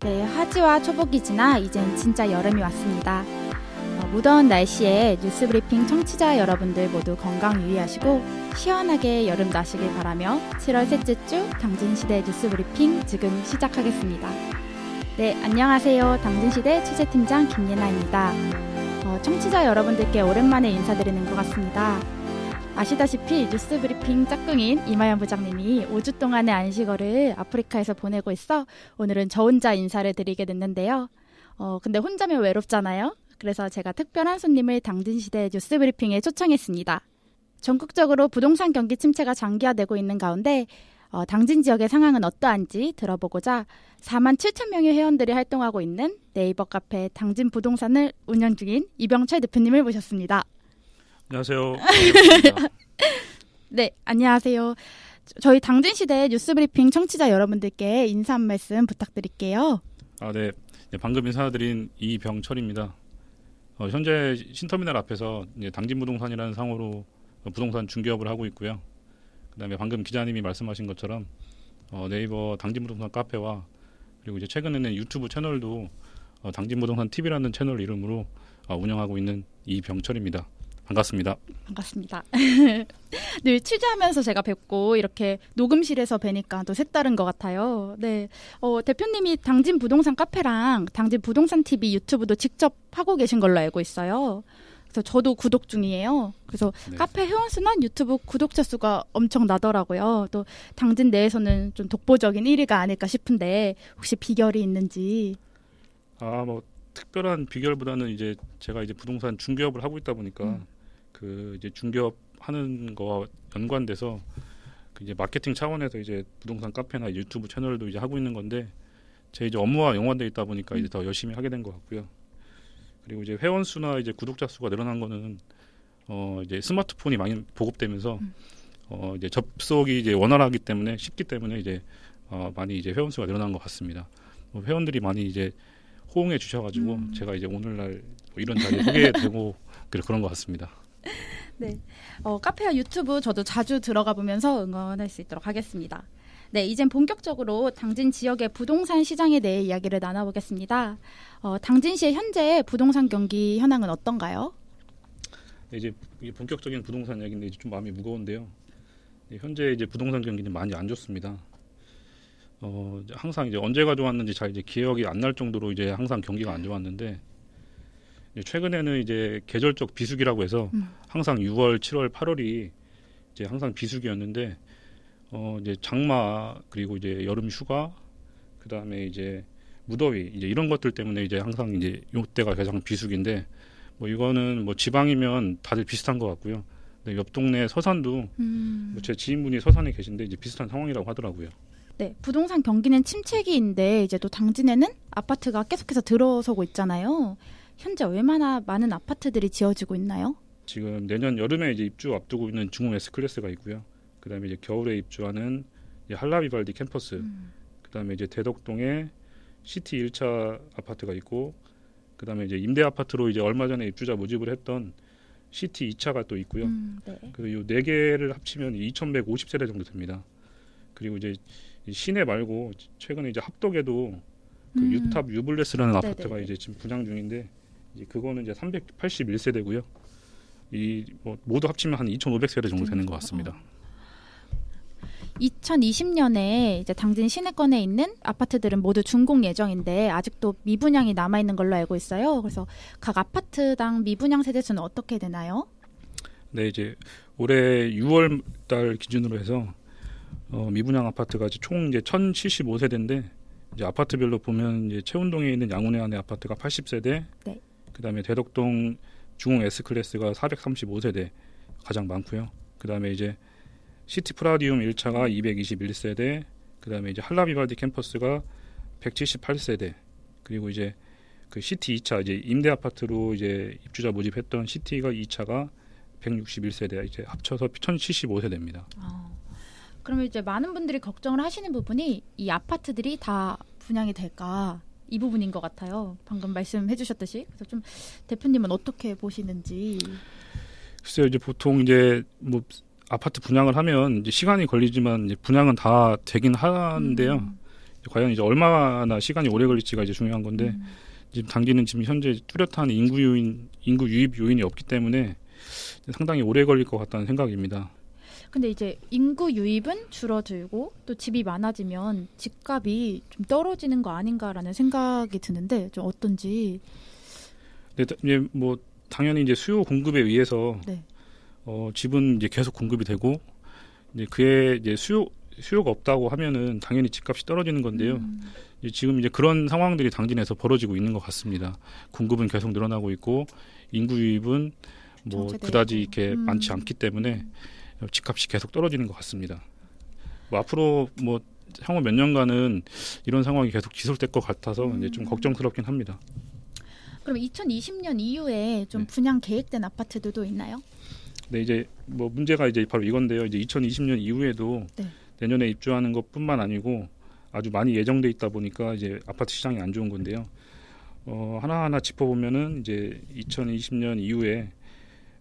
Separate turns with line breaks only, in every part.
네, 하지와 초복이 지나 이젠 진짜 여름이 왔습니다. 어, 무더운 날씨에 뉴스 브리핑 청취자 여러분들 모두 건강 유의하시고 시원하게 여름 나시길 바라며 7월 셋째 주 당진시대 뉴스 브리핑 지금 시작하겠습니다. 네, 안녕하세요. 당진시대 취재팀장 김예나입니다. 어, 청취자 여러분들께 오랜만에 인사드리는 것 같습니다. 아시다시피 뉴스 브리핑 짝꿍인 이마연 부장님이 5주 동안의 안식어를 아프리카에서 보내고 있어 오늘은 저 혼자 인사를 드리게 됐는데요. 어, 근데 혼자면 외롭잖아요. 그래서 제가 특별한 손님을 당진시대 뉴스 브리핑에 초청했습니다. 전국적으로 부동산 경기 침체가 장기화되고 있는 가운데 어, 당진 지역의 상황은 어떠한지 들어보고자 4만 7천 명의 회원들이 활동하고 있는 네이버 카페 당진 부동산을 운영 중인 이병철 대표님을 모셨습니다.
안녕하세요.
네, 안녕하세요. 저- 저희 당진시대 뉴스브리핑 청취자 여러분들께 인사 한 말씀 부탁드릴게요.
아, 네. 네, 방금 인사드린 이병철입니다. 어, 현재 신터미널 앞에서 이제 당진부동산이라는 상호로 어, 부동산 중개업을 하고 있고요. 그다음에 방금 기자님이 말씀하신 것처럼 어, 네이버 당진부동산 카페와 그리고 이제 최근에는 유튜브 채널도 어, 당진부동산 TV라는 채널 이름으로 어, 운영하고 있는 이병철입니다. 반갑습니다.
반갑습니다. 늘 취재하면서 제가 뵙고 이렇게 녹음실에서 뵈니까 또 색다른 것 같아요. 네, 어, 대표님이 당진 부동산 카페랑 당진 부동산 TV 유튜브도 직접 하고 계신 걸로 알고 있어요. 그래서 저도 구독 중이에요. 그래서
네.
카페 회원 수나 유튜브 구독자 수가 엄청 나더라고요. 또 당진 내에서는 좀 독보적인 1위가 아닐까 싶은데 혹시 비결이 있는지
아, 뭐 특별한 비결보다는 이제 제가 이제 부동산 중개업을 하고 있다 보니까
음.
그 이제 중개업 하는 거와 연관돼서 그 이제 마케팅 차원에서 이제 부동산 카페나 유튜브 채널도 이제 하고 있는 건데 제 이제 업무와 연관돼 있다 보니까
음.
이제 더 열심히 하게 된 것 같고요. 그리고 이제 회원 수나 이제 구독자 수가 늘어난 거는 어 이제 스마트폰이 많이 보급되면서
음.
어 이제 접속이 이제 원활하기 때문에 쉽기 때문에 이제 어 많이 이제 회원 수가 늘어난 것 같습니다. 뭐 회원들이 많이 이제 호응해 주셔가지고
음.
제가 이제 오늘날 뭐 이런 자리에 서게 되고 그래- 그런 것 같습니다.
어, 카페와 유튜브 저도 자주 들어가 보면서 응원할 수 있도록 하겠습니다. 네, 이젠 본격적으로 당진 지역의 부동산 시장에 대해 이야기를 나눠보겠습니다. 어, 당진시의 현재 부동산 경기 현황은 어떤가요?
네, 이제 본격적인 부동산 이야기인데 이제 좀 마음이 무거운데요. 네, 현재 이제 부동산 경기는 많이 안 좋습니다. 어, 이제 항상 이제 언제가 좋았는지 잘 이제 기억이 안 날 정도로 이제 항상 경기가 안 좋았는데 최근에는 이제 계절적 비수기라고 해서
음.
항상 6월, 7월, 8월이 이제 항상 비수기였는데 어, 이제 장마 그리고 이제 여름 휴가 그다음에 이제 무더위 이제 이런 것들 때문에 이제 항상 이제 요때가 가장 비수기인데 뭐 이거는 뭐 지방이면 다들 비슷한 것 같고요. 근데 옆 동네 서산도
음,
뭐제 지인분이 서산에 계신데 이제 비슷한 상황이라고 하더라고요.
네, 부동산 경기는 침체기인데 이제 또 당진에는 아파트가 계속해서 들어서고 있잖아요. 현재 얼마나 많은 아파트들이 지어지고 있나요?
지금 내년 여름에 이제 입주 앞두고 있는 중흥 S 클래스가 있고요. 그다음에 이제 겨울에 입주하는 한라비발디 캠퍼스,
음.
그다음에 이제 대덕동에 시티 1차 아파트가 있고, 그다음에 이제 임대 아파트로 이제 얼마 전에 입주자 모집을 했던 시티 2차가 또 있고요.
음, 네.
그리고 이 네 개를 합치면 2,150세대 정도 됩니다. 그리고 이제 이 시내 말고 최근에 이제 합덕에도 그
음.
유탑 유블레스라는
네네네.
아파트가 이제 지금 분양 중인데 이제 그거는 이제 381세대고요. 이 뭐 모두 합치면 한 2,500세대 정도 되는 것 같습니다.
2020년에 이제 당진 시내권에 있는 아파트들은 모두 준공 예정인데 아직도 미분양이 남아 있는 걸로 알고 있어요. 그래서 각 아파트당 미분양 세대수는 어떻게 되나요?
네, 이제 올해 6월 달 기준으로 해서 어, 미분양 아파트가 이제 총 이제 1,075세대인데 이제 아파트별로 보면 이제 채운동에 있는 양운의 안에 아파트가 80세대,
네.
그다음에 대덕동 중흥 S 클래스가 435세대 가장 많고요. 그다음에 이제 시티 프라디움 1차가 221세대, 그다음에 이제 한라비발디 캠퍼스가 178세대, 그리고 이제 그 시티 2차 이제 임대 아파트로 이제 입주자 모집했던 시티가 2차가 161세대 이제 합쳐서 1075세대입니다.
어, 그러면 이제 많은 분들이 걱정을 하시는 부분이 이 아파트들이 다 분양이 될까 이 부분인 것 같아요. 방금 말씀해주셨듯이 그래서 좀 대표님은 어떻게 보시는지.
글쎄요 이제 보통 이제 뭐 아파트 분양을 하면 이제 시간이 걸리지만 이제 분양은 다 되긴 하는데요.
음.
과연 이제 얼마나 시간이 오래 걸릴지가 이제 중요한 건데
음.
지금 당기는 지금 현재 뚜렷한 인구 요인, 인구 유입 요인이 없기 때문에 상당히 오래 걸릴 것 같다는 생각입니다.
근데 이제 인구 유입은 줄어들고 또 집이 많아지면 집값이 좀 떨어지는 거 아닌가라는 생각이 드는데 좀 어떤지.
근데 이제 뭐 당연히 이제 수요 공급에 의해서
네.
어, 집은 이제 계속 공급이 되고 이제 그에 이제 수요 수요가 없다고 하면은 당연히 집값이 떨어지는 건데요.
음.
이제 지금 이제 그런 상황들이 당진에서 벌어지고 있는 것 같습니다. 공급은 계속 늘어나고 있고 인구 유입은 뭐 그다지. 이렇게
음.
많지 않기 때문에 집값이 계속 떨어지는 것 같습니다. 뭐 앞으로 뭐 향후 몇 년간은 이런 상황이 계속 지속될 것 같아서 이제 좀
음.
걱정스럽긴 합니다.
그럼 2020년 이후에 좀
네.
분양 계획된 아파트들도 있나요?
근데 이제 뭐 문제가 이제 바로 이건데요. 이제 2020년 이후에도
네.
내년에 입주하는 것뿐만 아니고 아주 많이 예정돼 있다 보니까 이제 아파트 시장이 안 좋은 건데요. 어, 하나하나 짚어보면은 이제 2020년 이후에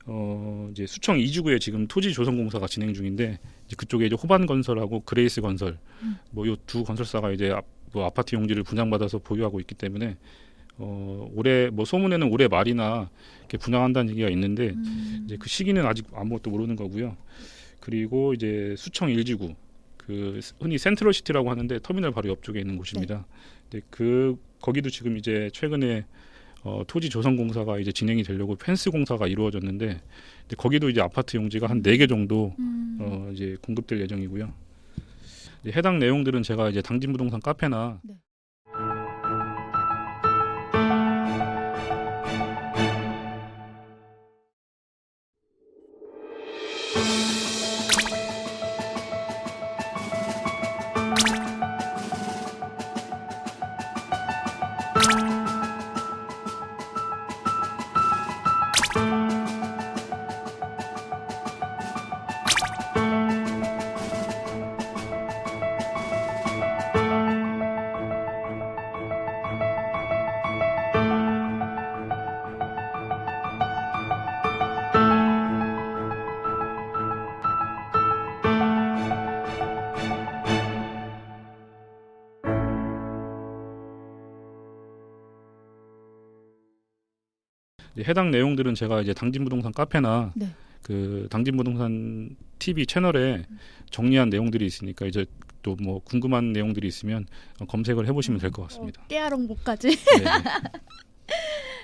어, 이제 수청 이주구에 지금 토지 조성 공사가 진행 중인데 이제 그쪽에 이제 호반 건설하고 그레이스 건설
음.
뭐요 두 건설사가 이제 아, 뭐 아파트 용지를 분양받아서 보유하고 있기 때문에 어, 올해 뭐 소문에는 올해 말이나 이렇게 분양한다는 얘기가 있는데
음.
이제 그 시기는 아직 아무것도 모르는 거고요. 그리고 이제 수청 일지구 그 흔히 센트럴 시티라고 하는데 터미널 바로 옆쪽에 있는 곳입니다. 근데 그 거기도 지금 이제 최근에 어, 토지 조성 공사가 이제 진행이 되려고 펜스 공사가 이루어졌는데 근데 거기도 이제 아파트 용지가 한 네 개 정도
음.
어, 이제 공급될 예정이고요. 해당 내용들은 제가 이제 당진 부동산 카페나
네.
해당 내용들은 제가 이제 당진 부동산 카페나
네.
그 당진 부동산 TV 채널에 정리한 내용들이 있으니까 이제 또 뭐 궁금한 내용들이 있으면 어, 검색을 해보시면 될 것 같습니다.
어, 깨알홍보까지.
네.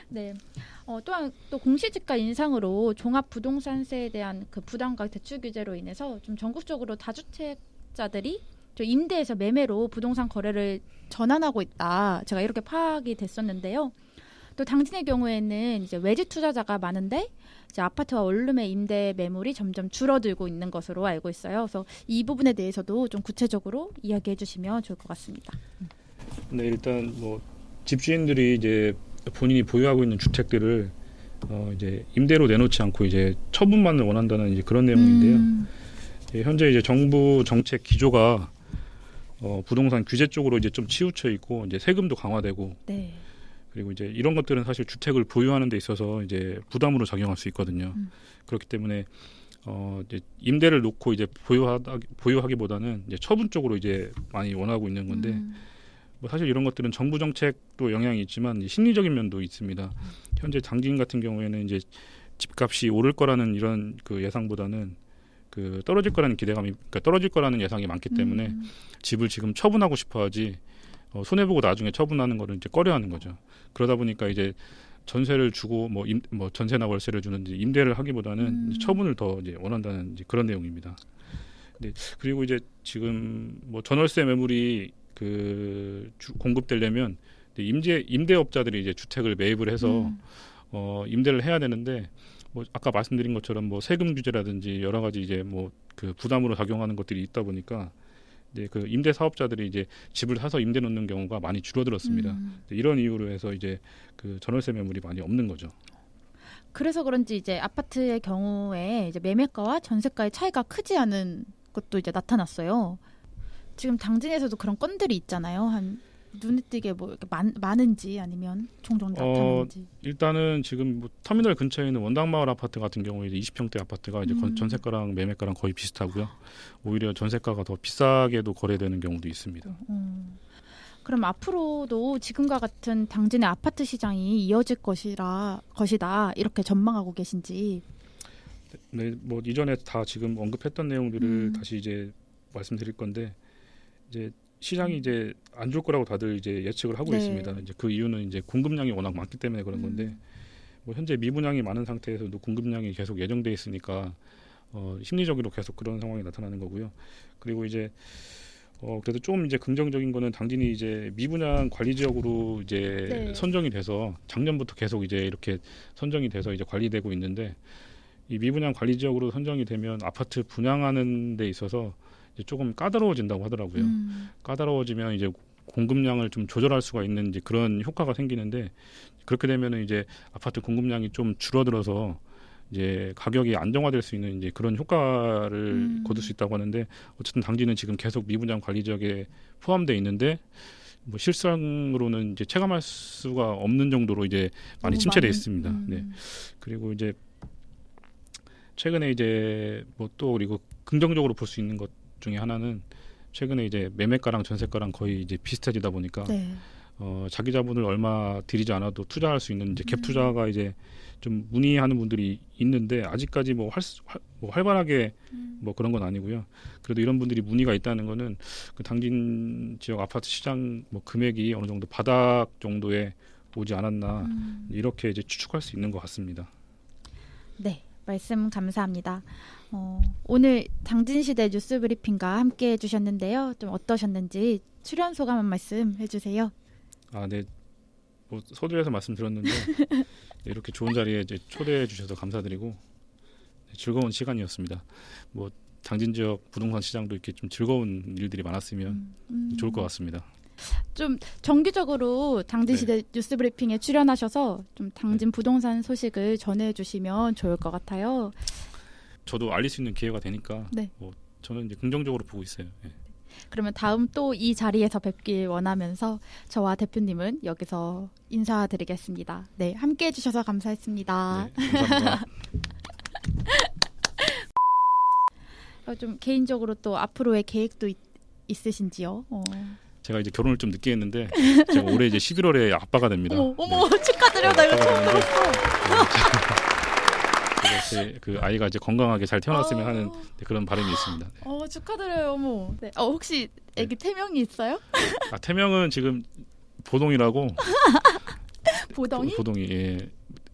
네. 어, 또한 또 공시지가 인상으로 종합 부동산세에 대한 그 부담과 대출 규제로 인해서 좀 전국적으로 다주택자들이 저 임대에서 매매로 부동산 거래를 전환하고 있다. 제가 이렇게 파악이 됐었는데요. 또 당진의 경우에는 이제 외지 투자자가 많은데 이제 아파트와 원룸의 임대 매물이 점점 줄어들고 있는 것으로 알고 있어요. 그래서 이 부분에 대해서도 좀 구체적으로 이야기해 주시면 좋을 것 같습니다.
네, 일단 뭐 집주인들이 이제 본인이 보유하고 있는 주택들을 어 이제 임대로 내놓지 않고 이제 처분만을 원한다는 이제 그런 내용인데요.
음,
예, 현재 이제 정부 정책 기조가 어 부동산 규제 쪽으로 이제 좀 치우쳐 있고 이제 세금도 강화되고
네.
그리고 이제 이런 것들은 사실 주택을 보유하는 데 있어서 이제 부담으로 작용할 수 있거든요.
음.
그렇기 때문에 어 이제 임대를 놓고 이제 보유하다 보유하기보다는 이제 처분 쪽으로 이제 많이 원하고 있는 건데
음,
뭐 사실 이런 것들은 정부 정책도 영향이 있지만 심리적인 면도 있습니다. 현재 당진 같은 경우에는 이제 집값이 오를 거라는 이런 그 예상보다는 그 떨어질 거라는 기대감이 그러니까 떨어질 거라는 예상이 많기 때문에
음,
집을 지금 처분하고 싶어하지 어, 손해 보고 나중에 처분하는 거를 이제 꺼려하는 거죠. 그러다 보니까 이제 전세를 주고 뭐, 임, 뭐 전세나 월세를 주는 이제 임대를 하기보다는
음.
처분을 더 이제 원한다는 이제 그런 내용입니다. 네, 그리고 이제 지금 뭐 전월세 매물이 그 주, 공급되려면 임대 임대업자들이 이제 주택을 매입을 해서
음.
어, 임대를 해야 되는데 뭐 아까 말씀드린 것처럼 뭐 세금 규제라든지 여러 가지 이제 뭐 그 부담으로 작용하는 것들이 있다 보니까 이제 그 임대 사업자들이 이제 집을 사서 임대 놓는 경우가 많이 줄어들었습니다.
음.
이런 이유로 해서 이제 그 전월세 매물이 많이 없는 거죠.
그래서 그런지 이제 아파트의 경우에 이제 매매가와 전세가의 차이가 크지 않은 것도 이제 나타났어요. 지금 당진에서도 그런 건들이 있잖아요. 한 눈에 띄게 뭐 이렇게 많, 많은지 아니면 종종
어,
나타나는지.
일단은 지금 뭐 터미널 근처에 있는 원당마을 아파트 같은 경우에 이제 20평대 아파트가 이제 건-
음.
전세가랑 매매가랑 거의 비슷하고요. 오히려 전세가가 더 비싸게도 거래되는 경우도 있습니다.
음. 그럼 앞으로도 지금과 같은 당진의 아파트 시장이 이어질 것이라 것이다 이렇게 전망하고 계신지.
네, 뭐 이전에 다 지금 언급했던 내용들을
음.
다시 이제 말씀드릴 건데 이제 시장이 이제 안 좋을 거라고 다들 이제 예측을 하고
네.
있습니다. 이제 그 이유는 이제 공급량이 워낙 많기 때문에 그런 건데
음.
뭐 현재 미분양이 많은 상태에서도 공급량이 계속 예정돼 있으니까 어, 심리적으로 계속 그런 상황이 나타나는 거고요. 그리고 이제 어, 그래도 좀 이제 긍정적인 거는 당진이 이제 미분양 관리 지역으로 이제
네.
선정이 돼서 작년부터 계속 이제 이렇게 선정이 돼서 이제 관리되고 있는데 이 미분양 관리 지역으로 선정이 되면 아파트 분양하는 데 있어서 조금 까다로워진다고 하더라고요.
음.
까다로워지면 이제 공급량을 좀 조절할 수가 있는 이제 그런 효과가 생기는데 그렇게 되면은 이제 아파트 공급량이 좀 줄어들어서 이제 가격이 안정화될 수 있는 이제 그런 효과를
음.
거둘 수 있다고 하는데 어쨌든 당진은 지금 계속 미분양 관리 지역에 포함돼 있는데 뭐 실상으로는 이제 체감할 수가 없는 정도로 이제 많이 침체돼
많은-
있습니다.
음.
네. 그리고 이제 최근에 이제 뭐 또 그리고 긍정적으로 볼 수 있는 것 중에 하나는 최근에 이제 매매가랑 전세가랑 거의 이제 비슷해지다 보니까
네.
어, 자기 자본을 얼마 들이지 않아도 투자할 수 있는 이제 갭
음.
투자가 이제 좀 문의하는 분들이 있는데 아직까지 뭐, 활, 활, 뭐 활발하게
음.
뭐 그런 건 아니고요. 그래도 이런 분들이 문의가 있다는 거는 그 당진 지역 아파트 시장 뭐 금액이 어느 정도 바닥 정도에 오지 않았나
음.
이렇게 이제 추측할 수 있는 것 같습니다.
네, 말씀 감사합니다. 어, 오늘 당진시대 뉴스 브리핑과 함께 해주셨는데요. 좀 어떠셨는지 출연 소감 한 말씀 해주세요.
아, 네. 뭐 서두에서 말씀드렸는데 이렇게 좋은 자리에 이제 초대해 주셔서 감사드리고 네, 즐거운 시간이었습니다. 뭐 당진 지역 부동산 시장도 이렇게 좀 즐거운 일들이 많았으면
음, 음.
좋을 것 같습니다.
좀 정기적으로 당진시대 뉴스 브리핑에 출연하셔서 좀 당진 부동산 소식을 전해주시면 좋을 것 같아요.
저도 알릴 수 있는 기회가 되니까
네.
뭐 저는 이제 긍정적으로 보고 있어요. 예.
그러면 다음 또 이 자리에서 뵙길 원하면서 저와 대표님은 여기서 인사드리겠습니다. 네, 함께 해주셔서 감사했습니다.
네, 감사합니다.
어, 좀 개인적으로 또 앞으로의 계획도 있, 있으신지요? 어.
제가 이제 결혼을 좀 늦게 했는데 제가 올해 이제 11월에 아빠가 됩니다.
어머, 어머 축하드려. 나 이거
네,
처음
아빠가 되는데,
들었어.
그래서 제- 그 아이가 이제 건강하게 잘 태어났으면 하는
어,
네, 그런 바람이 있습니다. 네.
어, 축하드려요. 어머. 네. 어, 혹시 애기 태명이 있어요?
아, 태명은 지금 보동이라고
보덩이?
보, 동이 예.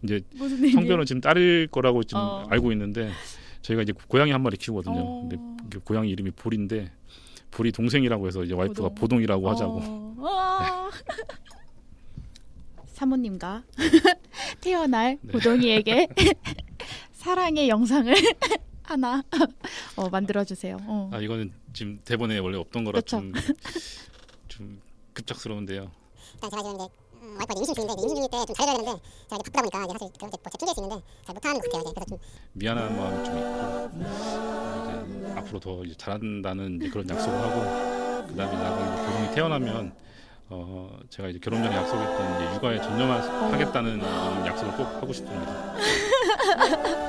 이제
무슨?
성별은 지금 딸일 거라고 지금
어.
알고 있는데 저희가 이제 고양이 한 마리 키우거든요.
어.
근데 그 고양이 이름이 볼인데 볼이 동생이라고 해서 이제 와이프가
보동.
보동. 이라고 하자고.
어. 아. 사모님과 태어날
네.
보동이에게 사랑의 영상을 하나 어, 만들어 주세요. 어.
아 이거는 지금 대본에 원래 없던 거라. 좀, 좀 급작스러운데요.
일단 제가 지금 이제 음, 와이프가 임신 중인데 임신 중일 때좀 잘해줘야 되는데 제가 이제 바쁘다 보니까 이제 사실 그런 게뭐 제 핑계일 수 있는데 잘 못하는 것 같아요. 이제. 그래서 좀
미안한 마음이 좀 있고 앞으로 더 이제 잘한다는 이제 그런 약속을 하고 그다음에 나중에 보동이 태어나면 어 제가 이제 결혼 전에 약속했던 이제 육아에 전념하겠다는 약속을 꼭 하고 싶습니다.